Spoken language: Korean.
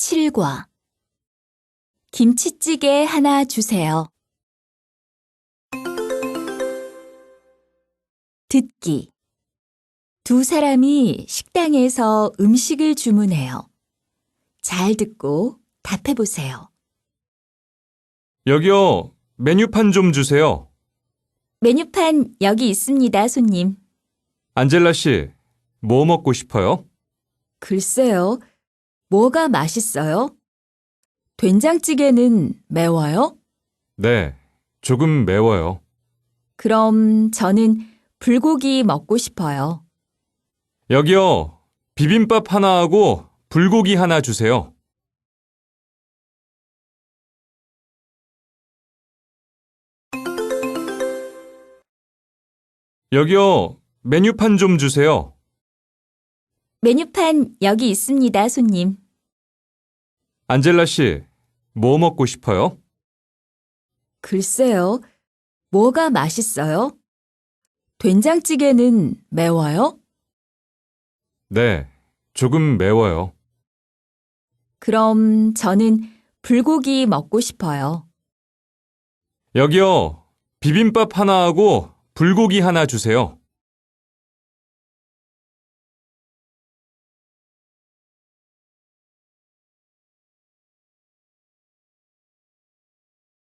7과 김치찌개 하나 주세요. 듣기 두 사람이 식당에서 음식을 주문해요. 잘 듣고 답해 보세요. 여기요, 메뉴판 좀 주세요. 메뉴판 여기 있습니다, 손님. 안젤라 씨, 뭐 먹고 싶어요? 글쎄요. 뭐가 맛있어요? 된장찌개는 매워요? 네, 조금 매워요. 그럼 저는 불고기 먹고 싶어요. 여기요, 비빔밥 하나 하고 불고기 하나 주세요. 여기요, 메뉴판 좀 주세요. 메뉴판 여기 있습니다, 손님. 안젤라 씨, 뭐 먹고 싶어요? 글쎄요. 뭐가 맛있어요? 된장찌개는 매워요? 네, 조금 매워요. 그럼 저는 불고기 먹고 싶어요. 여기요, 비빔밥 하나 하고 불고기 하나 주세요.